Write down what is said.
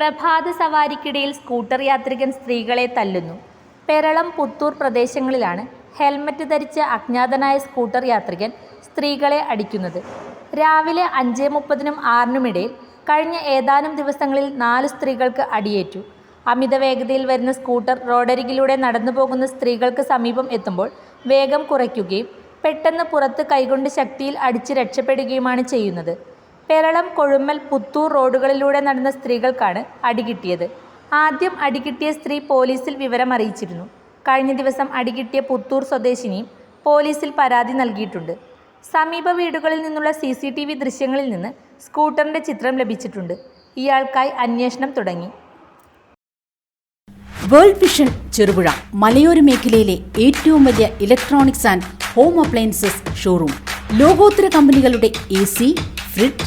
പ്രഭാത സവാരിക്കിടയിൽ സ്കൂട്ടർ യാത്രികൻ സ്ത്രീകളെ തല്ലുന്നു. പെരളം പുത്തൂർ പ്രദേശങ്ങളിലാണ് ഹെൽമറ്റ് ധരിച്ച അജ്ഞാതനായ സ്കൂട്ടർ യാത്രികൻ സ്ത്രീകളെ അടിക്കുന്നത്. രാവിലെ അഞ്ച് മുപ്പതിനും ആറിനുമിടയിൽ കഴിഞ്ഞ ഏതാനും ദിവസങ്ങളിൽ നാല് സ്ത്രീകൾക്ക് അടിയേറ്റു. അമിത വേഗതയിൽ വരുന്ന സ്കൂട്ടർ റോഡരികിലൂടെ നടന്നു പോകുന്ന സ്ത്രീകൾക്ക് സമീപം എത്തുമ്പോൾ വേഗം കുറയ്ക്കുകയും പെട്ടെന്ന് പുറത്ത് കൈകൊണ്ട് ശക്തിയിൽ അടിച്ച് രക്ഷപ്പെടുകയുമാണ് ചെയ്യുന്നത്. പെരളം കൊഴുമ്മൽ പുത്തൂർ റോഡുകളിലൂടെ നടന്ന സ്ത്രീകൾക്കാണ് അടികിട്ടിയത്. ആദ്യം അടികിട്ടിയ സ്ത്രീ പോലീസിൽ വിവരം അറിയിച്ചിരുന്നു കഴിഞ്ഞ ദിവസം അടികിട്ടിയ പുത്തൂർ സ്വദേശിനിയും പോലീസിൽ പരാതി നൽകിയിട്ടുണ്ട്. സമീപ വീടുകളിൽ നിന്നുള്ള സി സി ടി വി ദൃശ്യങ്ങളിൽ നിന്ന് സ്കൂട്ടറിന്റെ ചിത്രം ലഭിച്ചിട്ടുണ്ട്. ഇയാൾക്കായി അന്വേഷണം തുടങ്ങി. വേൾഡ് വിഷൻ ചെറുപുഴ മലയോര മേഖലയിലെ ഏറ്റവും വലിയ electronics and home appliances showroom. ലോകോത്തര കമ്പനികളുടെ A C fridge